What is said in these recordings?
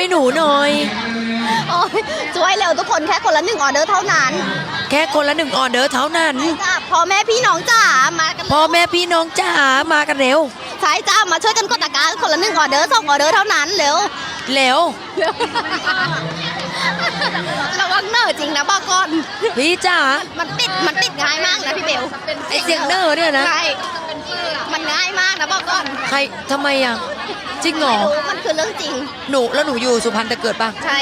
วยหนูหน่อย โอ้ยช่วยเร็วทุกคนแค่คนละหนึ่งออเดอร์เท่านั้นแค่คนละหนึ่งออเดอร์เท่านั้น จ้าพ่อแม่พี่น้องจ๋ามากันพ่อแม่พี่น้องจ๋ามากันเร็ว ใช่จ้ามาช่วยกันกดตะกร้าคนละหนึ่งออเดอร์สองออเดอร์เท่านั้นเร็ว เร็วระวังเนอร์จริงนะบอกก่อน พี่จ๋ามันติดมันติดง่ายมากนะพี่เบลไอเสียงเนอร์เนี่ยนะ ใช่มันง่ายมากนะบอกก่อนใครทำไมอะ จริงเหรอไม่รู้มันคือเรื่องจริง หนูแล้วหนูอยู่สุพรรณแต่เกิดป่ะ ใช่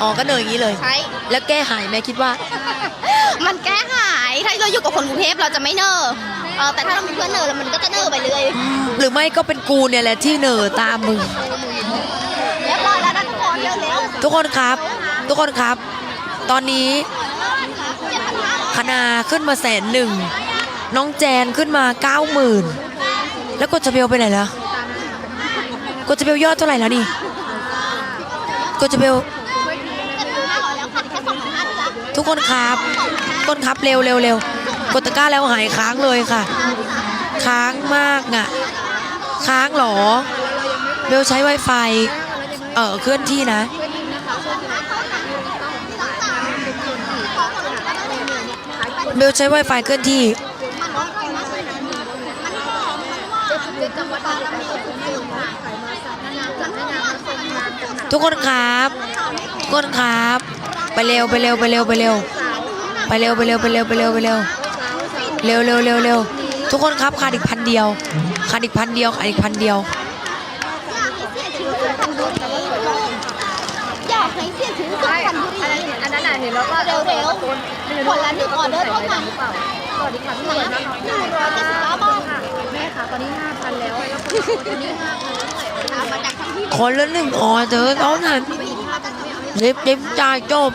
อ๋อ ก็เนยอย่างนี้เลย ใช่ แล้วแก้หายไหมคิดว่า มันแก้หาย ถ้าเราอยู่กับคนกรุงเทพเราจะไม่เนอร์เออแต่ถ้าเรามีเพื่อนเนอร์แล้วมันก็จะเนอร์ไปเลย หรือไม่ก็เป็นกูเนี่ยแหละที่เนอตามมึง ทุกคนครับ ทุกคนครับ ตอนนี้คณาขึ้นมาแสนหนึ่ง น้องแจนขึ้นมาเก้าหมื่นแล้วกดจะเบลไปไหนแล้วกดจะเบลยอดเท่าไหร่แล้วนี่กดจะเบลทุกคนครับทุกคนครับเร็วเร็วเร็วกดตะกร้าแล้วหายค้างเลยค่ะ ค้างมากอะ ค้างหรอ เบลใช้ Wi-Fi เออเคลื่อนที่นะ เบลใช้ Wi-Fi เคลื่อนที่ทุกคนครับทุกคนครับ ไปเร็วไปเร็วไปเร็วไปเร็วไปเร็วไปเร็วไปเร็วไปเร็วไปเร็วเร็วเร็วเร็วเร็วทุกคนครับขาดอีกพันเดียวขาดอีกพันเดียวขาดอีกพันเดียว อยากให้เสียชื่อสุพรรณบุรี อันนั้นน่ะเห็นแล้วก็เร็วๆคนละหนึ่งออเดอร์เท่านั้นสวัสดีค่ะพี่นะเอ๋หนึ่งร้อยเจ็ดสิบเก้าบาทค่ะแม่ค่ะตอนนี้ห้าพันแล้วแล้วคนนี้ห้าพันตามมาจากทั้งที่คนละหนึ่งออเดอร์เท่านั้นรีบจิ้มจ่ายจบ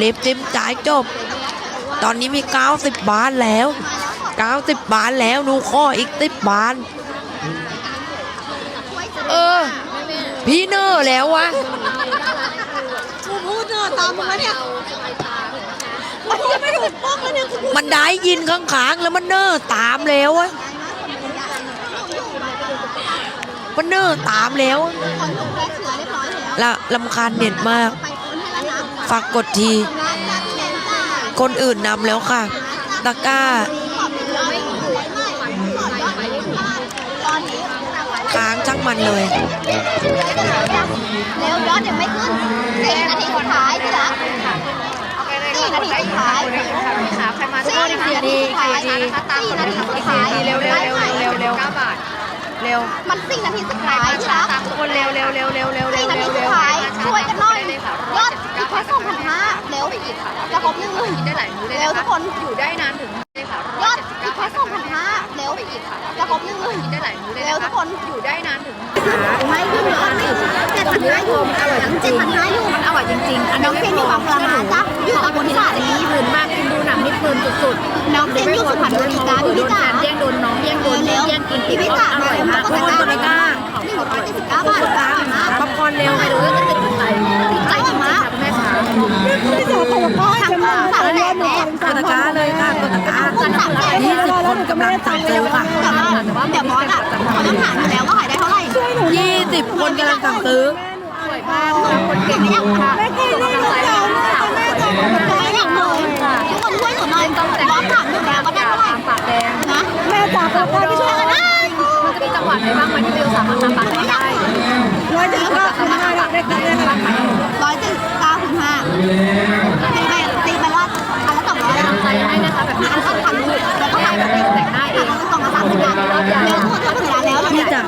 รีบจิ้มจ่ายจบ ตอนนี้มี 90 บาทแล้ว 90 บาทแล้วหนูข้ออีก 10 บาท เออ พี่เนอร์แล้ววะพูดเน อตามมาเนี่ยมันยังไม่ถูกต้องเลยเนี่ยคุณมันได้ยินข้างๆแล้วมันเนอร์ตามแล้วอะมันเนอร์ตามแล้วคนถูกแก้เชื้อเรียบร้อยแล้วละลำคาญเน็ตมาก ไปโอนให้แล้วนะฝากกดทีคนอื่นนำแล้วค่ะ ตะกร้าตอนนี้ค้างช่างมันเลยเร็วยอดยังไม่ขึ้นสี่นาทีสุดท้าย พี่รักสี่นาทีสุดท้ายค่ะใครมาสี่นาทีสุดท้ายสี่นาทีสุดท้ายเร็วเร็วเร็วเร็วเร็วเก้าบาทเร็วมันสี่นาทีสุดท้ายพี่รักทุกคนเร็วเร็วเร็วเร็วเร็วเร็วนาทีเร็วเร็วช่วยกันหน่อยยอดอีกแค่สองพันห้าเร็วอีกจะครบหนึ่งหมื่นได้หลายมื้อเลยเร็วทุกคนอยู่ได้นานถึงยอดอีกแค่สองพันห้าเร็วอีกจะครบหนึ่งหมื่นได้หลายมื้อเลยเร็วทุกคนอยู่ได้นานถึงไม่ขึ้นยอดไม่เจ็ดพันห้าอยู่อร่อยเจ็ดพันห้าอยู่ จริงๆอันน้นี้องเซนมีความพลังงานจ้ะอยู่ตำบลที่สาลีเพลินมากคุณดูหนังนี่เพลินสุดๆน้องเซนอยู่สุพรรณบุรีจ้าโดพี่นจ๋าแฟนแย่งโดนน้องแย่งโดนเร็วแย่งกินพี่พี่จ๋าอร่อยมากทุกคนกดตะกร้าหนึ่งร้อยเจ็ดสิบเก้าบาทจ้าป๊อปคอร์นเร็วไปดูก็จะติดใจติดใจจริงๆค่ะคุณแม่ค่ะพี่จ๋าขอบคุณมากทำสารแหน่แม่กดตะกร้าเลยค่ะกดตะกร้ายี่สิบคนกำลังสั่งซื้อค่ะแต่ว่าเดี๋ยวบอสอะเขาต้องถามอยู่แล้วว่าขายได้เท่าไหร่ยี่สิบคนกำลังสั่งซื้อ สวยมากคนเก่งไม่อยากค่ะส่งกำลังใจให้น้องสาวสวยมากไม่อยากเลยทุกคนช่วยหนูหน่อยบอสถามอยู่แล้วว่าได้เท่าไหร่ปากแดงนะแม่จ๋าขอบคุณที่ช่วยกันได้มันจะมีจังหวัดไหนบ้างไหมที่เบลสามารถทำปากแดงได้ร้อยเจ็ดสิบเก้าคุณห้าได้ได้ได้ร้อยเจ็ดสิบเก้าคุณห้า ใจให้นะคะแบบนี้อันละพันหนึ่งแล้วก็ขายแบบนี้แต่งหน้าเองกล่องละสามสิบบาทแล้วทุกคนทำถึงร้านแล้วเราเนี่ยจ๋า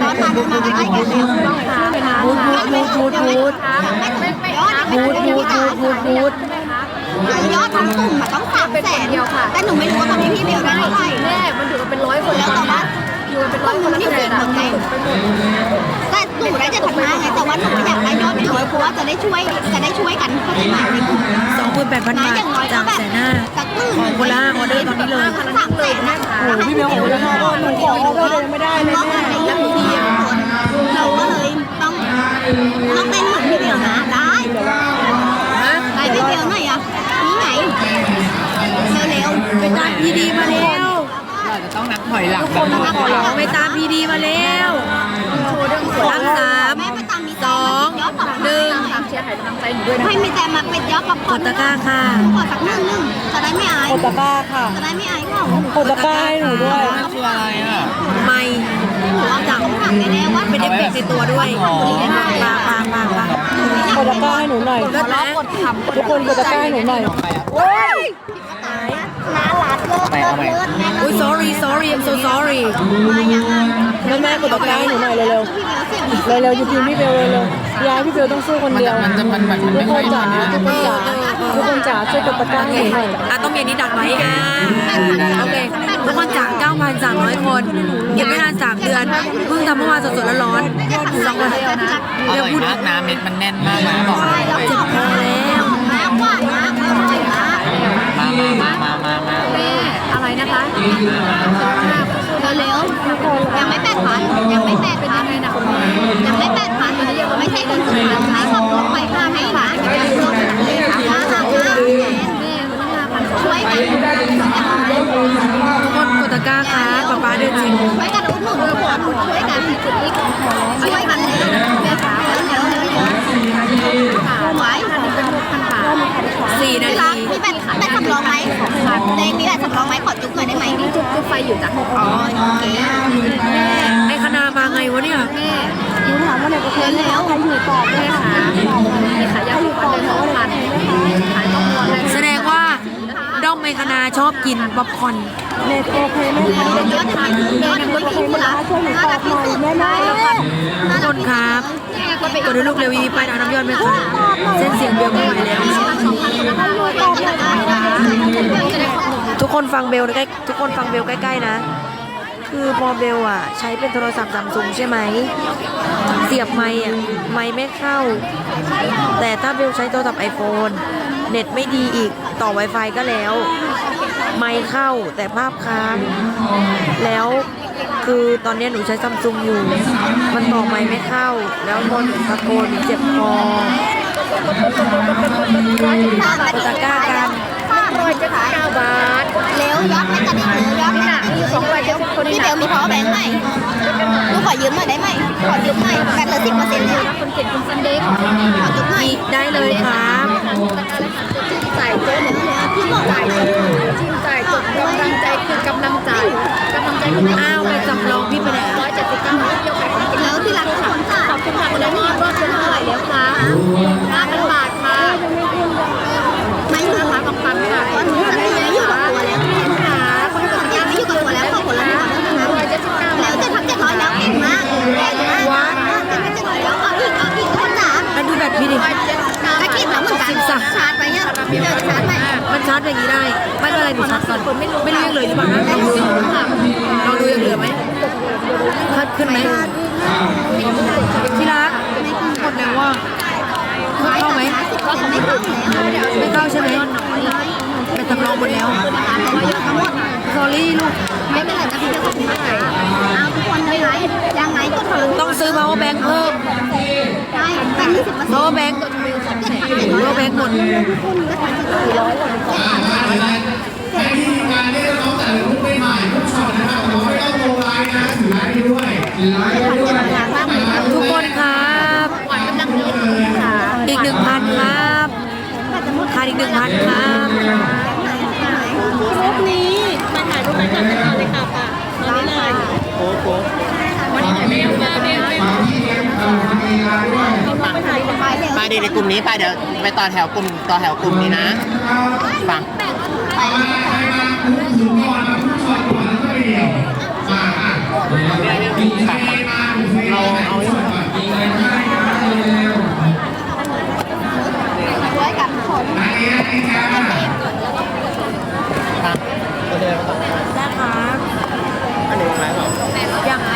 บอสมาเดินมาใกล้ๆกันแล้วต้องหาเลยนะบูดบูดบูดบูดไม่ถึงยอดบูดบูดบูดบูดบูดยอดทั้งกลุ่มอะต้องสามแสนแต่หนูไม่รู้ว่าตอนนี้พี่เบลได้เท่าไหร่แม่มันอยู่กันเป็นร้อยคนแล้วตอนนี้อยู่กันเป็นร้อยคนแล้วที่ไหนล่ะแต่ หนูได้เจ็ดพันห้าไงแต่ว่าหนูอยากได้ยอดเยอะเพราะว่าจะได้ช่วยจะได้ช่วยกันเข้าใจไหมสองหมื่นแปดพันบาทอย่างน้อยก็จากแบบสนห้าสักหมื่นของคนละออเดอร์ตอนนี้เลยสามแสนนะพี่เบลของคนละห้าออเดอร์หนูขอออเดอร์เลยไม่ได้เลยแม่เราก็เลยต้องต้องเป็นเหมือนพี่เบลนะได้ได้พี่เบลหน่อยอะนี่ไงเร็วๆไปตามพีดีมาแล้วจะต้องนับถอยหลังทุกคนนับถอยหลังไปตามพีดีมาแล้ว นับสามแม่ไปตามมีสองจะให้กำลังใจหนูด้วยนะให้มีแต่มาเป็นยอดป๊อปคกอร์ดนตะกร้าค่ะขอสักหนึ่งหนึ่งจะได้ไม่อายกดตะกร้าค่ะจะได้ไม่อายเขากดตะกร้าให้หนูด้วยนั่นคืออะไรอะไม่หนูเอาจากต้องถามแน่ๆว่าเป็นเอฟเฟกต์ในตัวด้วยอ๋อปาปาปาปากดตะกร้าให้หนูหน่อยเลิศนะทุกคนกดตะกร้าให้หนูหน่อยน้ารัด เลิศไปเอาใหม่เลิศแม่อุ้ย sorry sorry I'm so sorry มายังไงแม่แม่กดตะกร้าให้หนูหน่อยเร็วพี่เบลเสียงดีๆเร็วๆจริงๆพี่เบลเร็วๆยายพี่เบลต้องสู้คนมันเดียจะวมันจะมันมันมันทุไม่กคค่อยนจ๋าดีทุกคนจ๋าทุกคนจ๋าช่วยกดตะกร้าให้หนูหน่อยอะต้องเย็นนี้ดักไว้อะโอเคทุกคนจาก 9,300 คนเก็บไม่นาน3เดือนเพิ่งทำเมื่อวานสดๆแล้วร้อนสองวันอเดี๋ยวร่อยพูดมากนะเม็ดมันแน่นมากนะบอกใช่แล้วเจ็บคอแล้ว มากกว่านะอร่อยมากมามามามามาแม่ อะไรนะคะเร็วๆยังไม่แปดพันยังไม่แปดพันยังไม่แปดพันไม่ใช่คนสุดท้ายให้ขับรถไปห้าให้หมาห้าห้าห้าช่วยกันทุกคนกดตะกร้าค่ะป๊าป๊าเดินจริงช่วยกันอุดหนุนหัวช่วยกันช่วยกันเลยแม่ขาเร็วๆไว้ 4นาพี่รักทีมีแบตแบตสำรองไหมในมีแบตสำรองไหมขอจุ๊บหน่อยได้ไหมจุ๊บจุ๊บไฟอยู่จ้ะอ๋อโอเคไอ้คณามาไงวะเนี่ยหนูถามว่าในประเทศแล้วใครอยู่ต่อแม่คะมีขายยาสีฟันเดินสองพันขายต้องวนเลยแสดงว่าด้อมไอ้คณาชอบกินป๊อปคอร์นเน็ตโอเคไหมคะยอดขายยอดขายที่สุดละน่ารักที่สุดแม่แม่ทุกคนครับกดดูลูกเร็ววีไปดาวน้ำยอดไหมคะเส้นเสียงเบลไม่ไหวแล้ว คนฟังเบลใกล้ทุกคนฟังเบลใกล้ๆนะ คือพอเบลอะ ใช้เป็นโทรศัพท์ซัมซุงใช่ไหม เสียบไมค์อะไมค์ไม่เข้า แต่ถ้าเบลใช้โทรศัพท์ไอโฟนเน็ตไม่ดีอีกต่อ Wi-Fi ก็แล้ว ไมค์เข้าแต่ภาพค้าง แล้วคือตอนนี้หนูใช้ซัมซุงอยู่ มันต่อไมค์ไม่เข้า แล้วพอหนูตะโกนเจ็บคอตะก้ากัน ร้อยเจ็ดสิบเก้าบาทเร็วยอดไม่กระดิ่งเร็วยอดไม่หนักมีอยู่สองร้อยเจ็ดสิบคนพี่เบลมีพอแบงค์ไหมลูกขอยืมหน่อยได้ไหมขอยืมหน่อยแบตเหลือสิบเปอร์เซ็นต์เลยคนเก่งคุณซันเดย์ขอยืมหน่อยได้เลยครับจ่ายเจ๊หนูพี่บอกจ่ายจริงจ่ายจบกำลังใจคือกำลังใจกำลังใจคืออ้าวไปจำลองพี่ไปไหนร้อยเจ็ดสิบเก้าบาทเดียวกันแล้วที่รักทุกคนค่ะขอบคุณค่ะคุณได้มีรอบเป็นเท่าไหร่แล้วคะห้าพันบาทค่ะ ดูแบตพี่ดิถ้าคิดแล้วเหมือนกันชาร์จไปเนี่ยพี่เบลจะชาร์จไหมมันชาร์จอย่างนี้ได้ ไม่เป็นไรหนูชาร์จก่อนไม่รู้ไม่รู้ยังเหลือหรือเปล่านะลองดูลองดูยังเหลือไหมชัดขึ้นไหมที่รักหมดแล้วว่าเข้าไหมก็ไม่เข้าแล้วไม่ เข้าใช่ไหมไปจำลองหมดแล้ว sorry ลูก ไม่เป็นไรจะพี่เบลขอบคุณมากเอาทุกคนเลยไรยังไงก็ถึงต้องซื้อ power bank เพิ่มได้แบงค์ยี่สิบเปอร์เซ็นต์ power bank power bank หมดทุ ไปถ่ายไปเร็วมาดีในกลุ่มนี้ไปเดี๋ยวไปต่อแถวกลุ่มต่อแถวกลุ่มนี้นะฟังเราเอาด้วยกันทุกคนฟังตัวเดินมาต่อ ได้ครับ อันนี้วางไว้เปล่า ยังไง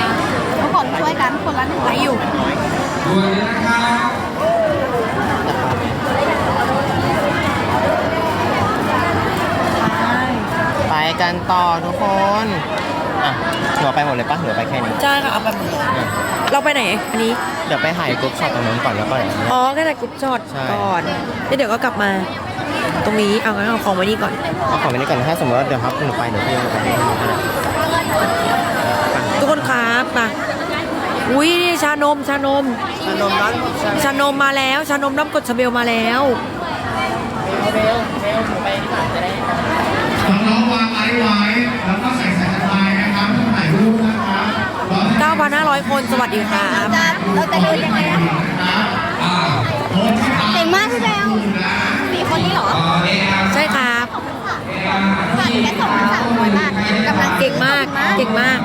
ทุกคนช่วยกันคนละหนึ่ง ไหลอยู่ ไปกันต่อทุกคนอะเหลือไปหมดเลยปะเหลือไปแค่นี้ใช่ค่ะเอาไปหมดเราไปไหนอันนี้ เดี๋ยวไปถ่ายกรุ๊ปช็อตตรงนู้นก่อนแล้วก็เดี๋ยว อ๋อแค่แต่กรุ๊ปช็อตใช่ ก่อนแล้วเดี๋ยวก็กลับมา ตรงนี้เอางั้นเอาของไว้นี่ก่อน เอาของไปนี่ก่อนถ้าสมมติว่าเดี๋ยวครับหนูไปเดี๋ยวพี่เอาไปให้หนูก็ได้ อุ้ยนี่ชานมชานม ขนมร้อนชานมมาแล้ว ชานมน้ำกรดชาเบลมาแล้ว เบลเบลหนูไปดีกว่าจะได้น้องๆวางไม้ไว้ แล้วก็ใส่สายสะพายนะครับต้องถ่ายรูปนะครับรอให้9,500 คนสวัสดีครับ จะเราจะเดินยังไงอะนะครับอ่าโพสต์ให้ตามเก่งมากพี่แบลมีคนนี้เหรอใช่ครับ ผ่านแค่สองพันสามร้อยบาทกำลังเก่งมาก เก่งมาก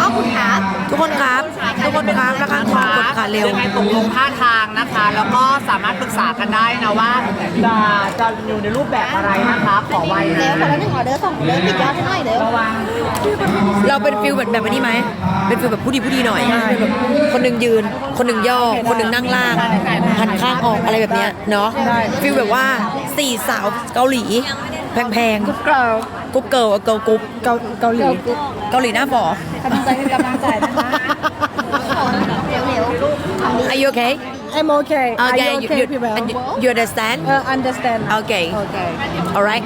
ขอบคุณครับ ทุกคนครับ ทุกคนครับแล้วข้างขวากดขาเร็ว ยังไงตกลงท่าทางนะคะ แล้วก็สามารถปรึกษากันได้นะว่าจะจะอยู่ในรูปแบบอะไรนะคะขอไว้เร็นะวคนละหนึ่งออเดอร์สองออเดอร์ปิดยอดให้หน่อยเร็วระวังเราเป็นฟิลแบบแบบนี้ไหม เป็นฟิลแบบผู้ดีผู้ดีหน่อยแบบคนหนึ่งยืน คนหนึ่งย่อ คนหนึ่งนั่งล่างหันข้างออกอะไรแบบเนี้ยเนาะ ฟิลแบบว่าสี่สาวเกาหลี แพงๆเกิร์ลกรุ๊ปเกิร์ลเกิร์ลกรุ๊ปเกาเกาหลี เกาหลีหน้าฝอกำลังใจเป็นกำลังใจนะคะเร็วๆทำดี Are you okay I'm okay Are Okay you you okay you, พี่แบล you understand เออ understand Okay okay alright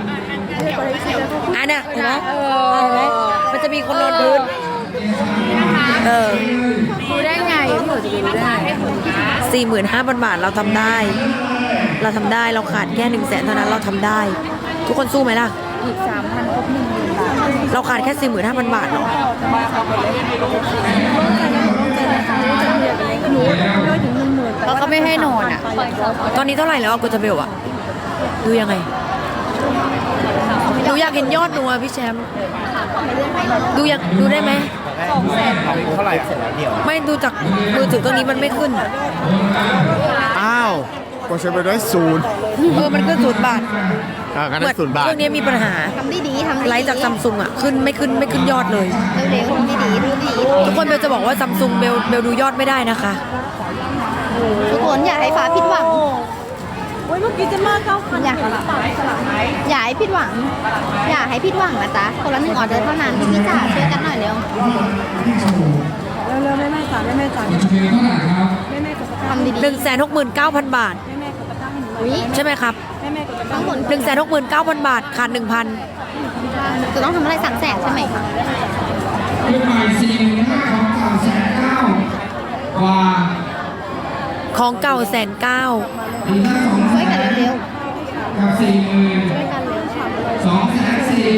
อันน่ะเห็นไหมเอเห็นไหมอมันจะมีคนนอนพื้นเออดูได้ไงพี่หนูจะดูได้สี่หมื่นห้าพันบาทเราทำได้ เราทำได้เราขาดแค่หนึ่งแสนเท่านั้นเราทำได้ ทุกคนสู้ไหมล่ะ อีกสามพันครบหนึ่งหมื่นบาทเราขาดแค่สี่หมื่นห้าพันบาทเนาะแล้วก็ไม่ให้นอนอะ ตอนนี้เท่าไหร่แล้วอะกูจะเบลอะดูยังไงดูอยากเห็นยอดหนูอะพี่แชมป์ดูอยากดูได้ไหมเท่าไหร่เสร็จแล้วเดี๋ยวไม่ดูจากมือถือเครื่องนี้มันไม่ขึ้น อ้าว ก็ใช้ไปได้ศูนย์เออมันขึ้นศูนย์บาทอ่าก็เหได้มือนศูนย์บาเคทรื่องนี้มีปัญหาทำได้ดีทำได้ดีไลฟ์จากซัมซุงอะขึ้นไม่ขึ้นไม่ขึ้นยอดเลย เร็วๆทำได้ดีทำได้ดีทุกคนเบลจะบอกว่าซัมซุงเบลเบลดูยอดไม่ได้นะคะ ทุกคนอย่าให้ฟ้าผิดหวัง โอ้ยเมื่อกี้จะมาเก้าพันอย่าอย่าให้ผิดหวัง อย่าให้ผิดหวังนะจ๊ะคนละหนึ่งออเดอร์เท่านั้นพี่พี่จ๋าช่วยกันหน่อยเร็วเร็วๆแม่แม่จ๋าแม่แม่จ๋าเงินเท่าไหร่ครับแม่แม่กดตะกร้าทำดี1 6 9 0 0 0 บาท ให้หนูๆอุ้ยใช่ไหมครับแม่แม่กดตะกร้าทั้งหมด1 6 9 0 0 0บาทขาด1,000จะต้องทำอะไรสั่งแสนใช่ไหมเครื่องหมายสี่หมื่นห้าของเก่าแสนเก้ากว่าของเก่าแสนเก้าอีกแค่สองแสช่วยกันนเร็วกับสี่หมื่นๆช่วยกันเร็วสองแสนสี่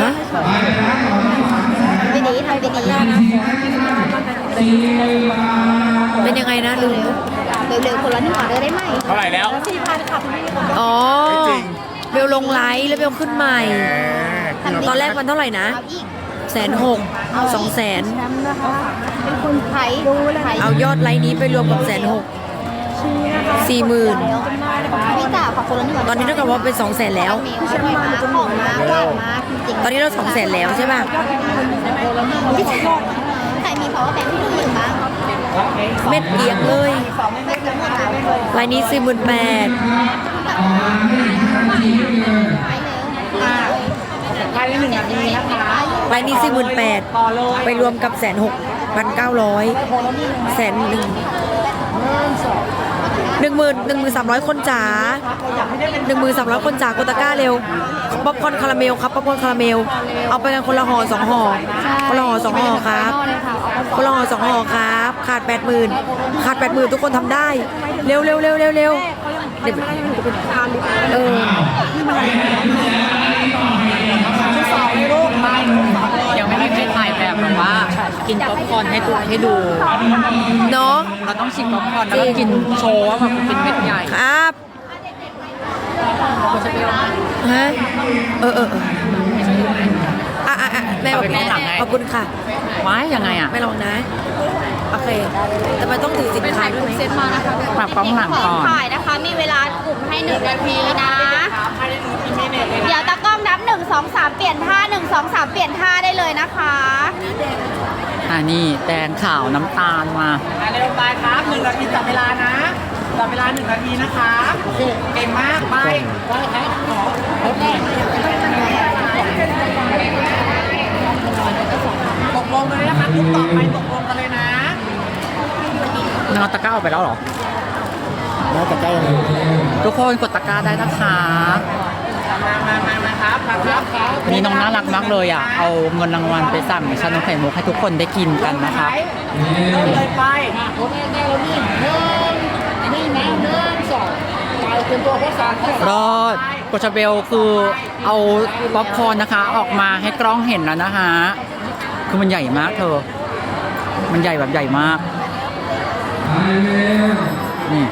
ฮะไปไปแล้วต่อที่สามแสนทำไปดีทำไปดี สี่หมื่นบาท เป็นยังไงนะลืมเร็วๆ คนละหนึ่งออเดอร์ได้ไหมเท่าไหร่แล้วอ๋อไม่จริงเบลลงไลฟ์แล้วเบลขึ้นใหม่ ตอนแรกมันเท่าไหร่นะเอาอีกแสนหกสองแสนเป็นคนไทยดูไทยเอายอดไลน์นี้ไปรวมกับแสนหกสี่หมื่นพี่จ๋าขอบคนละหนึ่งตอนนี้เท่ากับว่าเป็นสองแสนแล้วมีอร่อยมากของมากหวานมากจริงๆตอนนี้เราสองแสนแล้วใช่ป่ะพี่จ๋าใครมี power bank ที่ดูอยู่บ้างเม็ดเอียงเลย ไม่เกินหมดแล้วลายนี้สี่หมื่นแปดไปเร็วอ่าภายในหนึ่งนาทีนะคะลายนี้สี่หมื่นแปดต่อเลยไปรวมกับแสนหกพันเก้าร้อยแสนหนึ่ง หนึ่งหมื่นหนึ่งหมื่นสามร้อยคนจ๋าหนึ่งหมื่นสามร้อยคนจ๋ากดตะกร้าเร็วป๊อปคอร์นคาราเมลครับป๊อปคอร์นคาราเมล เอาไปกันคนละห่อสองห่อคนละห่อสองห่อครับคนละห่อสองห่อครับ ขาดแปดหมื่นขาดแปดหมื่นทุกคนทำได้ เร็วเร็วเร็วเร็วเร็วเดี๋ยวเออ ยังไม่มีใครถ่ายแบบแบบ ว่ากินป๊อปคอร์นให้ตัวให้ดู เนาะเราต้องชิมป๊อปคอร์นแล้วก็กินโชว์ว่าแบบเป็นเม็ดใหญ่ครับฮะเออเออเอออะอะอะแม่บอกเอาไปข้างหลังไงขอบคุณค่ะว้ายยังไงอะไม่ลองนะ โอเค แต่มันต้องถือสินค้าด้วยไหมปรับกล้องหลังขอก่อนถ่ายนะคะ มีเวลากลุ่มให้หนึ่งนาทีนะ เดี๋ยวตาก ล้องนับหนึ่งสองสามเปลี่ยนท่าหนึ่งสองสามเปลี่ยนท่าได้เลยนะคะ อ่านี่แดงขาวน้ำตาลมาเร็วไปครับหนึ่งนาทีจับเวลานะจับเวลาหนึ่งนาทีนะคะเก่งมากไปไปครับขอตกลงเลยนะคะทุกต่อไปตกลงกันเลยนะนอตะกร้าออกไปแล้วเหรอน่าจะใกล้ยังไงทุกคนกดตะกร้าได้นะคะ มามามามาครับครับมาครับวันนี้น้องน่ารักมากเลยอะ เอาเงินรางวัลไปสั่งชานมไข่มุกให้ทุกคนได้กินกันนะครับเริ่มเลยไปโอเคได้แล้วนี่หนึ่งนี่นะหนึ่งสองไปเป็นตัวข้อสามข้อสามรอดโกชาเบลคือเอาป๊อปคอร์นนะคะ ออกมาให้กล้องเห็นแล้วนะฮะคือมันใหญ่มากเธอ มันใหญ่แบบใหญ่มากนี่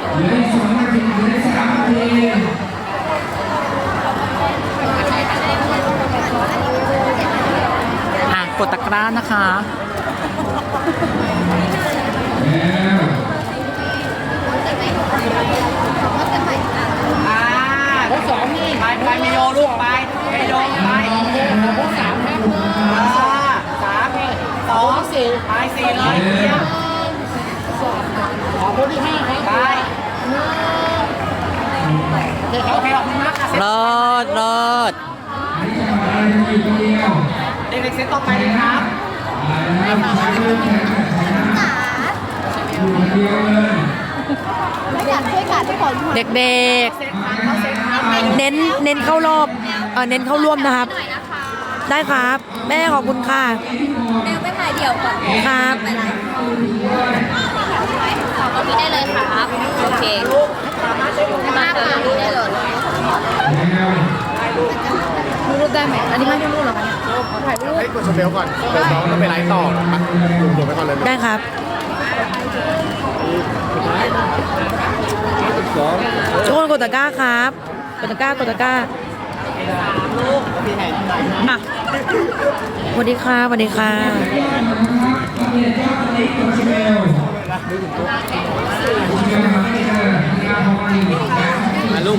กดตะกร้านะคะอ่าข้อสองนี่ไปไปเมโยลูกไปเมโยไปข้อสามครับอ่สามสองสี่ไปสี่เลยเยี่ยมขอคนที่ห้าครับไปโอเคครับโอเคขอบคุณมากค่ะเลิศเลิศ เด็กๆเซตต่อไปเลยครับไม่อยากช่วยกันทุกคนเด็กๆเน้นเน้นเข้ารอบเออเน้นเข้าร่วมนะครับได้ครับ แม่ขอบคุณค่ะแนวไปถ่ายเดี่ยวก่อนครับ ไปไลฟ์ขอตรงนี้ได้เลยครับ โอเคมาตรงนี้ได้เลย รูปได้ไหมอันนี้ไม่ได้รูปหรอคะถ่ายรูปให้กดสเปลก่อนเดี๋ยวน้องต้องไปไลฟ์ต่อมาดูดูไปก่อนเลยได้ครับทุกคนกดตะกร้าครับกดตะกร้ากดตะกร้าอะสวัสดีค่ะสวัสดีค่ะมาลูก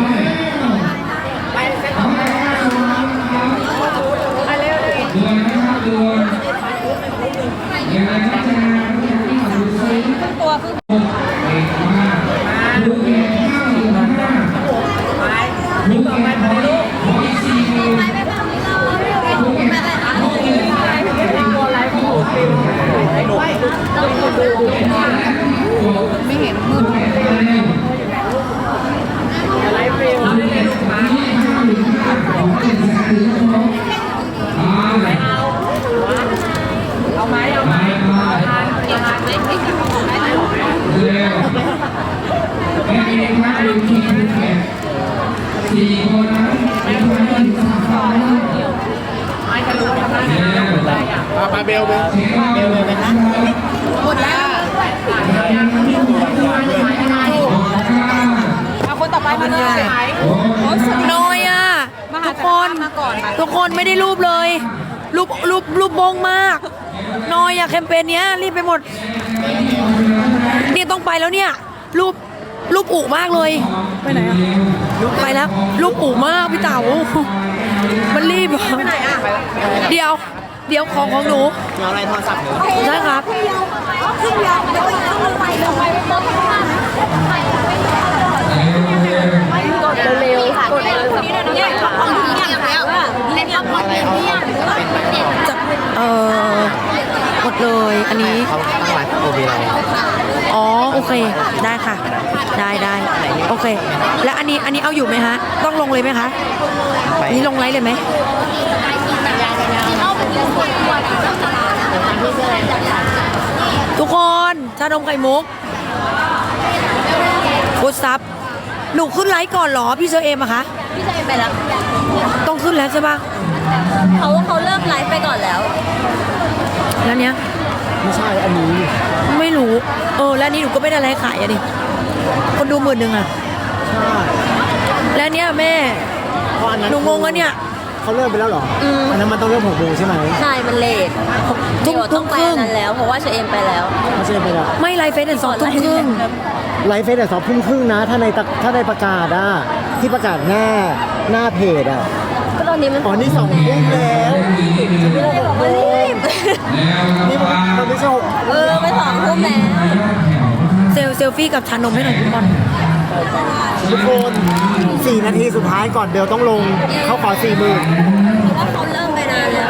มาไปเบลเบลเบลเลยนะ เอาคนต่อไปมาเลย น้อยอะ ทุกคนทุก คนไม่ได้รูปเลย รูปรูปรูปบงมากน้อยอะแคมเปญเนี้ยรีบไปหมด เนี่ยต้องไปแล้วเนี่ย รูปรูปอุมากเลย ไปไหนอะไปแล้ว รูปอุมากพี่เต๋ามันรีบไปไหนอะเดี๋ยว เดี๋ยวของของหนูเอาอะไรโทรศัพท์หนูใช่ครับขึ้นยาวเดี๋ยวไปขึ้นลงไปลงไปโต๊ะข้าง ร็วๆกดเร็วๆเนี่ยของที่อย่างแล้วเล่นรับคนเดียวเนี่ยจะเออหมดเลยอันนี้เขาตั้งไลฟ์โอเบเราอ๋อโอเคได้ค่ะ ได้ได้โอเค แล้วอันนี้อันนี้เอาอยู่ไหมฮะ ต้องลงเลยไหมคะอันนี้ลงไลฟ์เลยไหมทุกคนชานมไข่มุกกดซับ หนูขึ้นไลฟ์ก่อนเหรอพี่เชอเอมอะคะพี่จะไปแล้วต้องขึ้นแล้วใช่ปะเขาเขาเริ่มไลฟ์ไปก่อนแล้ว แล้วเนี้ยไม่ใช่อันนี้ไม่รู้เออแล้วอันนี้หนูก็ไม่ได้ไลฟ์ขายอะดิคนดูหมื่นหนึ่งอะใช่แล้วเนี้ยแม่เพราะอันนั้นหนูงงอะเนี่ย เขาเริ่มไปแล้วเหรออืม อันนั้นมันต้องเริ่มหกโมงใช่ไหมใช่มันเลททุ่มเดี๋ยวทุ่ต้อมงไปครึ่อังนนั้นแล้ว เพราะว่าเชเอมไปแล้ว ไม่ใช่ไปแล้วไม่ไลฟ์เฟซเดนสองทุ่มครึ่ง ไลฟ์เฟซแต่สองทุ่มครึ่งนะ ถ้าในตะถ้าในประกาศอะที่ประกาศหน้าหน้าเพจอะก็ตอนนี้มันอ๋อนี่สองทุ่มแล้วฉันไม่ได้หกโมงนี่มันมันไม่ใช่หกเออไปสองทุ่มแล้วเซลเซลฟี่กับชานมให้หน่อยทุกคนทุกคนสี่นาทีสุดท้ายก่อนเบลต้องลงเขาขอสี่หมื่นเพราะว่าเขาเริ่มไปนานแล้ว